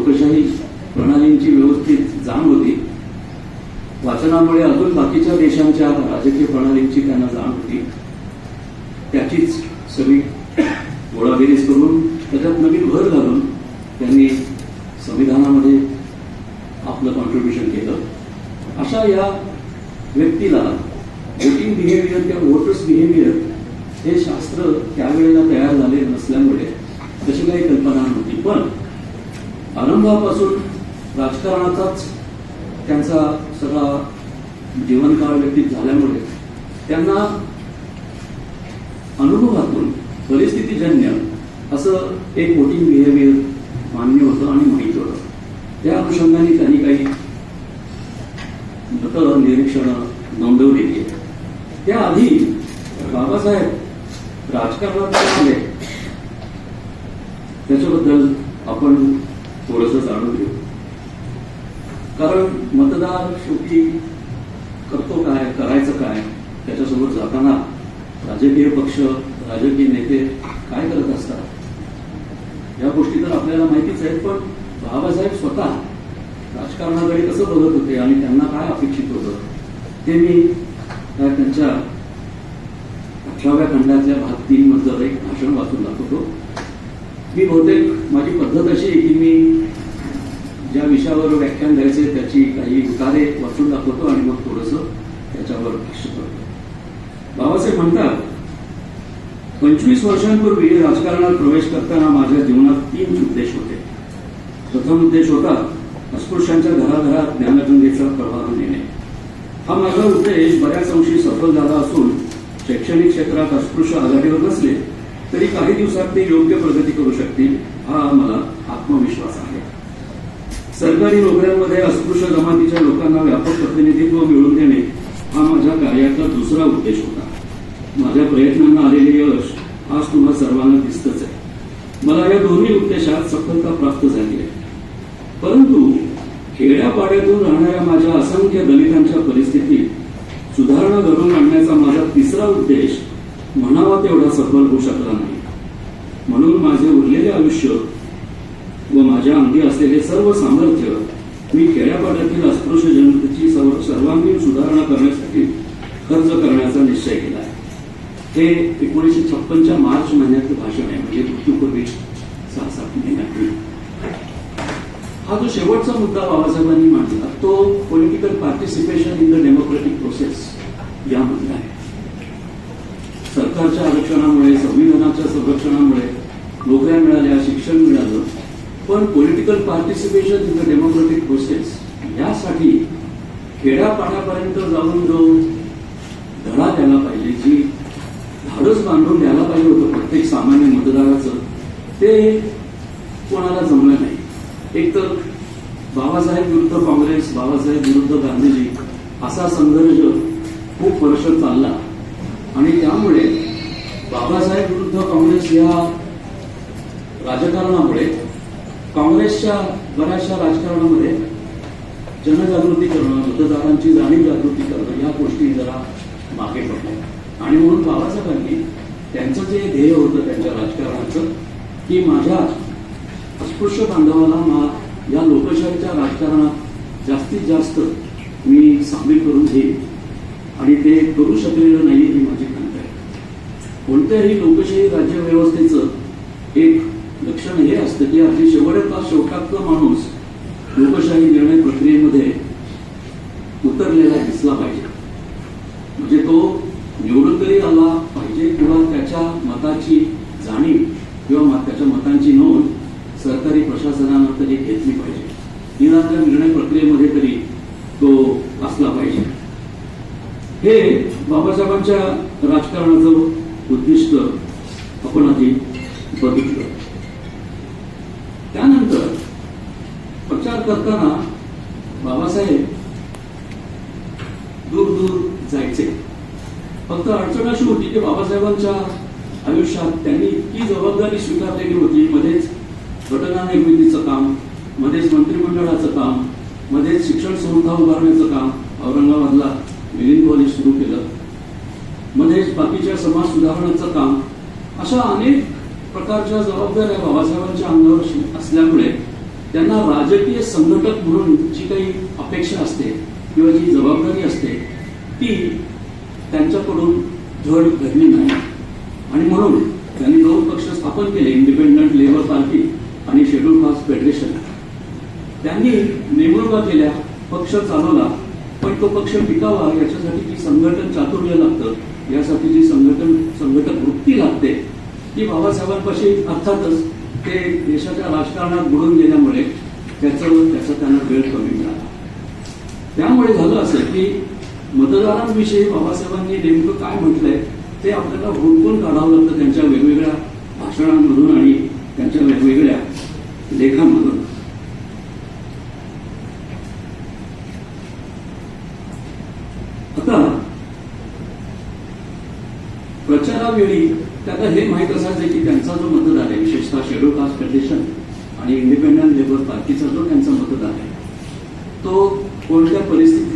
लोकशाही प्रणालींची व्यवस्थित जाण होती. वाचनामुळे अजून बाकीच्या देशांच्या राजकीय प्रणालींची त्यांना जाण होती. त्याचीच सगळी गोळाबेरीज करून त्याच्यात नवीन भर घालून त्यांनी संविधानामध्ये आपलं कॉन्ट्रीब्युशन केलं. अशा या व्यक्तीला वोटिंग बिहेवियर किंवा वोटर्स बिहेवियर हे शास्त्र त्यावेळेला तयार झाले नसल्यामुळे तशी काही कल्पना नव्हती. पण आरंभापासून राजकारणाचाच त्यांचा सगळा जीवनकाळ व्यतीत झाल्यामुळे त्यांना अनुभवातून परिस्थितीजन्य असं एक वोटिंग बिहेवियर मान्य होतं आणि माहीत होतं. त्या अनुषंगाने त्यांनी काही मतं निरीक्षणं नोंदवलेली आहेत त्याआधी बाबासाहेब राजकारणात आले. त्याच्याबद्दल आपण थोडस जाणून घेऊ. कारण मतदार शेवटी करतो काय करायचं काय त्याच्यासोबत जाताना राजकीय पक्ष राजकीय नेते काय करत असतात? या गोष्टी तर आपल्याला माहितीच आहेत पण बाबासाहेब स्वतः राजकारणाकडे कसं बघत होते आणि त्यांना काय अपेक्षित होतं ते मी त्यांच्या अठराव्या खंडातल्या भाग तीन मधलं एक भाषण वाचून दाखवतो. मी बहुतेक माझी पद्धत अशी आहे की मी ज्या विषयावर व्याख्यान द्यायचे त्याची काही उतारे वाचून दाखवतो आणि मग थोडंसं त्याच्यावर भाष्य करतो. बाबासाहेब म्हणतात पंचवीस वर्षांपूर्वी राजकारणात प्रवेश करताना माझ्या जीवनात तीन उद्देश होते. प्रथम उद्देश होता अस्पृश्यांच्या घराघरात ज्ञानगंगेचा प्रवाह नेणे. हा माझा उद्देश बऱ्याच अंशी सफल झाला असून शैक्षणिक क्षेत्रात अस्पृश्य आघाडीवर नसले तरी काही दिवसात ते योग्य प्रगती करू शकतील हा मला आत्मविश्वास आहे. सरकारी नोकऱ्यांमध्ये अस्पृश्य जमातीच्या लोकांना व्यापक प्रतिनिधित्व मिळवून देणे हा माझ्या कार्याचा दुसरा उद्देश होता. माझ्या प्रयत्नांना आलेले यश आज तुम्हा सर्वांना दिसतच आहे. मला या दोन्ही उद्देशात सफलता प्राप्त झाली आहे. परंतु खेड्यापाड्यातून राहणाऱ्या माझ्या असंख्य दलितांच्या परिस्थितीत सुधारणा घडवून आणण्याचा माझा तिसरा उद्देश म्हणावा तेवढा सफल होऊ शकला नाही. म्हणून माझे उरलेले आयुष्य व माझ्या अंगी असलेले सर्व सामर्थ्य मी खेड्यापाड्यातील अस्पृश्य जनतेची सर्व- सर्वांगीण सुधारणा करण्यासाठी खर्च करण्याचा निश्चय केला आहे. हे एकोणीसशे छप्पनच्या मार्च महिन्यातलं भाषण आहे. म्हणजे मृत्यूपूर्वी सहा सात महिन्यापूर्वी. हा जो शेवटचा मुद्दा बाबासाहेबांनी मांडला तो political participation in the democratic process यामधला आहे. सरकारच्या आरक्षणामुळे संविधानाच्या संरक्षणामुळे नोकऱ्या मिळाल्या शिक्षण मिळालं पण political participation in the democratic process यासाठी खेड्यापाड्यापर्यंत जाऊन जो धडा द्यायला पाहिजे जी धाडस बांधून द्यायला पाहिजे होतं प्रत्येक सामान्य मतदाराचं ते कोणाला जमलं नाही. एक तर बाबासाहेब विरुद्ध काँग्रेस बाबासाहेब विरुद्ध गांधीजी असा संघर्ष खूप वर्ष चालला. आणि त्यामुळे बाबासाहेब विरुद्ध काँग्रेस या राजकारणामुळे काँग्रेसच्या बऱ्याचशा राजकारणामध्ये जनजागृती करणं मतदारांची जाणीव जागृती करणं या गोष्टी जरा मागे पडल्या. आणि म्हणून बाबासाहेबांनी त्यांचं जे ध्येय होतं त्यांच्या राजकारणाचं की माझ्या अस्पृश्य बांधवाला मला या लोकशाहीच्या राजकारणात जास्तीत जास्त मी सामील करून घेईन. आणि ते करू शकलेलं नाही ही माझी खंत आहे. कोणत्याही लोकशाही राज्यव्यवस्थेचं एक लक्षण हे असतं की अगदी शेवटचा शेवटातला माणूस लोकशाही निर्णय प्रक्रियेमध्ये उतरलेला दिसला पाहिजे. म्हणजे तो निवडून तरी आला पाहिजे किंवा त्याच्या मताची जाणीव किंवा म- त्याच्या मतांची नोंद सरकारी प्रशासनानं तरी घेतली पाहिजे. निदान त्या निर्णय प्रक्रियेमध्ये तरी तो असला पाहिजे. हे बाबासाहेबांच्या राजकारणाचं उद्दिष्ट आपण आधी बघितलं. त्यानंतर प्रचार करताना बाबासाहेब दूर दूर जायचे. फक्त अडचण अशी होती की बाबासाहेबांच्या आयुष्यात त्यांनी इतकी जबाबदारी स्वीकारलेली होती मध्येच घटना निर्मितीचं काम मध्येच मंत्रिमंडळाचं काम मध्येच शिक्षण संस्था उभारण्याचं काम औरंगाबादला मिलिंद कॉलेज सुरू केलं. मध्येच बाकीच्या समाज सुधारणाचं काम अशा अनेक प्रकारच्या जबाबदाऱ्या बाबासाहेबांच्या अंगावर असल्यामुळे त्यांना राजकीय संघटक म्हणून जी काही अपेक्षा असते किंवा जी जबाबदारी असते ती त्यांच्याकडून धड घडली नाही. आणि म्हणून त्यांनी दोन पक्ष स्थापन केले इंडिपेंडंट लेबर पार्टी आणि शेड्यूल कास्ट फेडरेशन. त्यांनी नेमणुका केल्या पक्ष चालवला पण तो पक्ष टिकावा याच्यासाठी जी संघटन चातुर्य लागतं यासाठी जी संघटन संघटक वृत्ती लागते ती बाबासाहेबांपाशी अर्थातच ते देशाच्या राजकारणात बुडून गेल्यामुळे त्याचं त्याचा त्यांना वेळ कमी मिळाला. त्यामुळे झालं असं की मतदारांविषयी बाबासाहेबांनी नेमकं काय म्हटलंय ते आपल्याला हुडकून काढावं लागतं त्यांच्या वेगवेगळ्या भाषणांमधून आणि त्यांच्या वेगवेगळ्या लेखांमधून आता प्रचारावेळी त्यांना हे माहीत असायचं की त्यांचा जो मतदार आहे विशेषतः शेड्यूल कास्ट फेडरेशन आणि इंडिपेंडंट लेबर पार्टीचा जो त्यांचा मतदार आहे तो कोणत्या परिस्थितीत